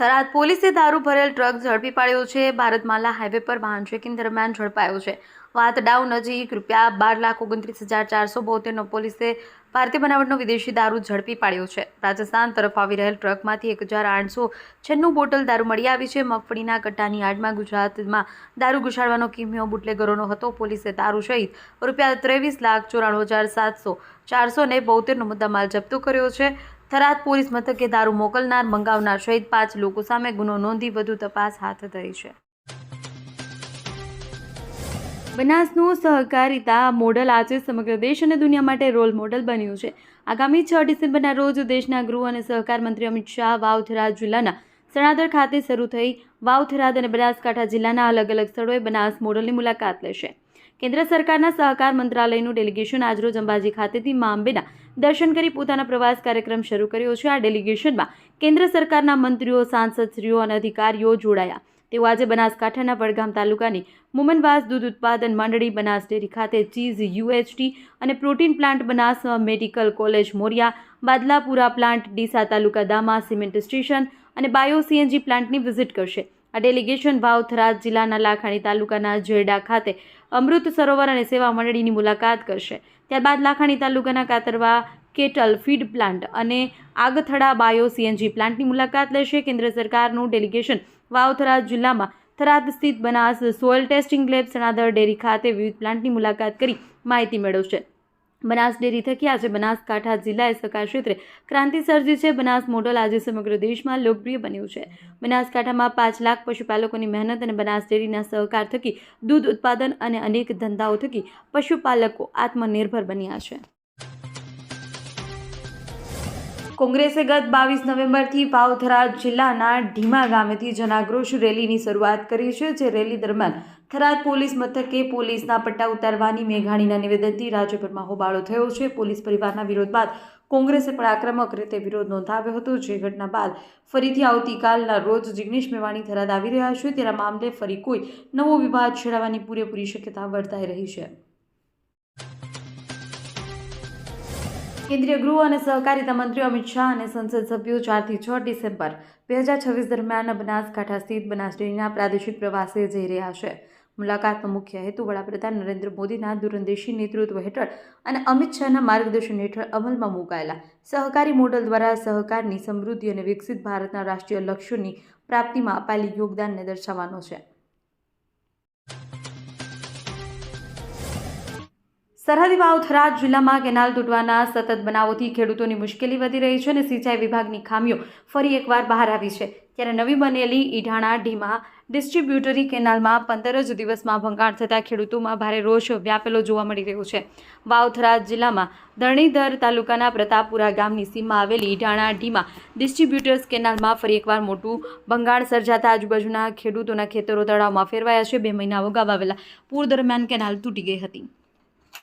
થરાદ પોલીસે દારૂ ભરેલ ટ્રક ઝડપી પાડ્યો છે. ભારતમાલા હાઈવે પર વાહન ચેકિંગ દરમિયાન ઝડપાયો છે. વાત ડાઉ નજીક રૂપિયા બાર લાખ ઓગણત્રીસ હજાર ચારસો બોતેરનો પોલીસે ભારતીય બનાવટનો વિદેશી દારૂ ઝડપી પાડ્યો છે. રાજસ્થાન તરફ આવી રહેલ ટ્રકમાંથી એક હજાર આઠસો છન્નું બોટલ દારૂ મળી આવી છે. મગફળીના કટ્ટાની આડમાં ગુજરાતમાં દારૂ ઘુસાડવાનો કિમિયો બુટલેગરોનો હતો. પોલીસે દારૂ સહિત રૂપિયા ત્રેવીસ લાખ ચોરાણું હજાર સાતસો ચારસો ને બોતેરનો મુદ્દામાલ જપ્તો કર્યો છે. થરાદ પોલીસ મથકે દારૂ મોકલનાર, મંગાવનાર સહિત પાંચ લોકો સામે ગુનો નોંધી વધુ તપાસ હાથ ધરી છે. બનાસનું સહકારિતા મોડલ આજે સમગ્ર દેશ અને દુનિયા માટે રોલ મોડલ બન્યું છે. આગામી છ ડિસેમ્બરના રોજ દેશના ગૃહ અને સહકાર મંત્રી અમિત શાહ વાવથરા જિલ્લાના સણાદર ખાતે શરૂ થઈ વાવથરાદ અને બનાસકાંઠા જિલ્લાના અલગ અલગ સ્થળોએ બનાસ મોડલની મુલાકાત લેશે. કેન્દ્ર સરકારના સહકાર મંત્રાલયનું ડેલિગેશન આજરોજ અંબાજી ખાતેથી મા અંબેના દર્શન કરી પોતાના પ્રવાસ કાર્યક્રમ શરૂ કર્યો છે. આ ડેલિગેશનમાં કેન્દ્ર સરકારના મંત્રીઓ, સાંસદશ્રીઓ અને અધિકારીઓ જોડાયા. તેઓ આજે બનાસકાંઠાના વડગામ તાલુકાની મુમનવાસ દૂધ ઉત્પાદન મંડળી, બનાસ ડેરી ખાતે ચીઝ યુએચટી અને protein plant Banas medical college, Moriya, Badalpura plant, Deesa તાલુકા દામા સિમેન્ટ સ્ટેશન અને બાયો સીએનજી પ્લાન્ટની વિઝિટ કરશે. આ ડેલિગેશન ભાવથરા જિલ્લાના લાખાણી તાલુકાના જેરડા ખાતે અમૃત સરોવર અને સેવા મંડળીની મુલાકાત કરશે. ત્યારબાદ લાખાણી તાલુકાના કાતરવા કેટલ ફીડ પ્લાન્ટ અને આગથડા બાયો સીએનજી પ્લાન્ટની મુલાકાત લેશે. કેન્દ્ર સરકારનું ડેલિગેશન વાવથરાજ જિલ્લામાં થરાદ સ્થિત Banas soil testing lab, Sanadar dairy ખાતે વિવિધ પ્લાન્ટની મુલાકાત કરી માહિતી મેળવશે. બનાસ ડેરી થકી આજે બનાસકાંઠા જિલ્લાએ સહકાર ક્ષેત્રે ક્રાંતિ સર્જી છે. બનાસ મોડલ આજે સમગ્ર દેશમાં લોકપ્રિય બન્યું છે. બનાસકાંઠામાં પાંચ લાખ પશુપાલકોની મહેનત અને બનાસ ડેરીના સહકાર થકી દૂધ ઉત્પાદન અને અનેક ધંધાઓ થકી પશુપાલકો આત્મનિર્ભર બન્યા છે. કોંગ્રેસે ગત બાવીસ નવેમ્બરથી ભાવથરા જિલ્લાના ઢીમા ગામેથી જનાક્રોશ રેલીની શરૂઆત કરી છે, જે રેલી દરમિયાન થરાદ પોલીસ મથકે પોલીસના પટ્ટા ઉતારવાની મેઘાણીના નિવેદનથી રાજ્યભરમાં હોબાળો થયો છે. પોલીસ પરિવારના વિરોધ બાદ કોંગ્રેસે પણ આક્રમક રીતે વિરોધ નોંધાવ્યો હતો. જે ઘટના બાદ ફરીથી આવતીકાલના રોજ જિગ્નેશ મેવાણી થરાદ આવી રહ્યા છે. તેના મામલે ફરી કોઈ નવો વિવાદ છેડાવવાની પૂરેપૂરી શક્યતા વર્તાઈ રહી છે. કેન્દ્રીય ગૃહ અને સહકારિતા મંત્રી અમિત શાહ અને સંસદ સભ્યો ચારથી છ ડિસેમ્બર બે હજાર છવ્વીસ દરમિયાન બનાસકાંઠા સ્થિત બનાસ ડેરીના પ્રાદેશિક પ્રવાસે જઈ રહ્યા છે. મુલાકાતનો મુખ્ય હેતુ વડાપ્રધાન નરેન્દ્ર મોદીના દૂરંદેશી નેતૃત્વ હેઠળ અને અમિત શાહના માર્ગદર્શન હેઠળ અમલમાં મુકાયેલા. સહકારી મોડલ દ્વારા સહકારની સમૃદ્ધિ અને વિકસિત ભારતના રાષ્ટ્રીય લક્ષ્યોની પ્રાપ્તિમાં અપાયેલી યોગદાનને દર્શાવવાનો છે. સરહદી વાવ થરાદ જિલ્લામાં કેનાલ તૂટવાના સતત બનાવોથી ખેડૂતોની મુશ્કેલી વધી રહી છે અને સિંચાઈ વિભાગની ખામીઓ ફરી એકવાર બહાર આવી છે. ત્યારે નવી બનેલી ઈઢાણા, ઢીમા ડિસ્ટ્રીબ્યુટરી કેનાલમાં પંદર જ દિવસમાં ભંગાણ થતાં ખેડૂતોમાં ભારે રોષ વ્યાપેલો જોવા મળી રહ્યો છે. વાવથરા જિલ્લામાં ધરણીધર તાલુકાના પ્રતાપપુરા ગામની સીમમાં આવેલી ઢાણાઢીમાં ઢીમા ડિસ્ટ્રીબ્યુટર્સ કેનાલમાં ફરી એકવાર મોટું ભંગાણ સર્જાતા આજુબાજુના ખેડૂતોના ખેતરો તળાવમાં ફેરવાયા છે. બે મહિના અગાઉ આવેલા પૂર દરમિયાન કેનાલ તૂટી ગઈ હતી.